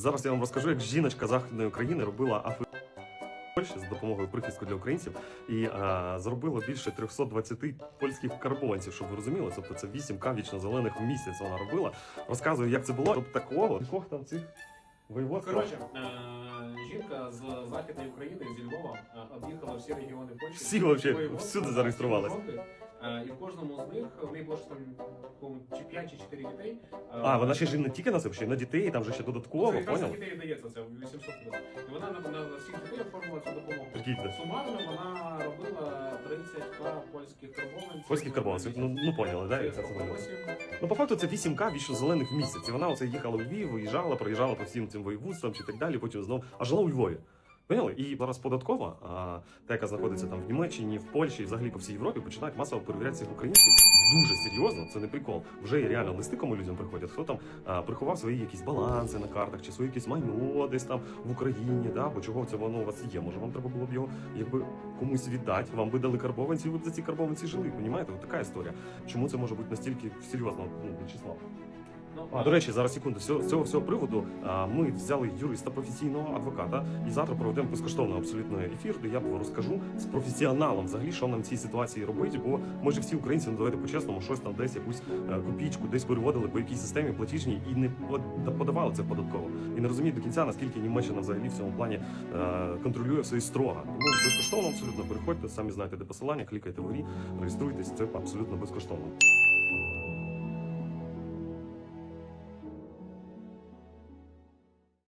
Зараз я вам розкажу, як жіночка західної України робила афи. Польщі за допомогою прихистку для українців і а, зробила більше 320 польських карбованців, щоб ви розуміли. Тобто це 8К вічно зелених в місяць вона робила. Розказую, як це було. Тобто такого кількох там цих воєводств. Коротше, е, жінка з західної України, зі Львова, е, об'їхала всі регіони Польщі. Всі вообще, Воєводства, всюди зареєструвалась. Е, І в кожному з них в неї було ж там чи 5 чи 4 дітей. Е, А, вона ще ж не тільки на це, ще й на дітей, там же ще додатково, це якраз на поняв? дітей дається, це 800 плюс. І вона на, на, на всіх дітей оформила цю допомогу. Прикиньте. Сумарно вона робила 30к польських карбованців. Польських карбованців, ну, ну поняли, да, як це Це виглядає? 8. Ну, по факту це 8К вічно зелених в місяць. І вона оце їхала у Львів, виїжджала, проїжджала по всім цим воєводствам чи так далі, потім знову, а жила у Львові. Поняли? І зараз податкова, а, та, яка знаходиться там в Німеччині, в Польщі і взагалі по всій Європі, починають масово перевіряти цих українців. Дуже серйозно, це не прикол. Вже реально листи, кому людям приходять. Хто там а, приховав свої якісь баланси на картах, чи свої якісь майно десь там в Україні, да? бо чого це воно у вас є. Може, вам треба було б його якби комусь віддати. Вам би дали карбованці, ви б за ці карбованці жили. Понімаєте? От така історія. Чому це може бути настільки серйозно ну, В'ячеслав? Ну, А, до речі, зараз секунду. З цього, всього приводу ми взяли юриста професійного адвоката і завтра проведемо безкоштовний абсолютно ефір, де я розкажу з професіоналом взагалі, що нам в цій ситуації робити. Бо ми ж всі українці, ну давайте по-чесному, щось там десь якусь е, копійку, десь переводили по якійсь системі платіжній і не под- подавали це податково. І не розуміють до кінця, наскільки Німеччина взагалі в цьому плані е, контролює все і строго. Тому безкоштовно абсолютно переходьте, самі знаєте, де посилання, клікайте вгорі, реєструйтесь, це абсолютно безкоштовно.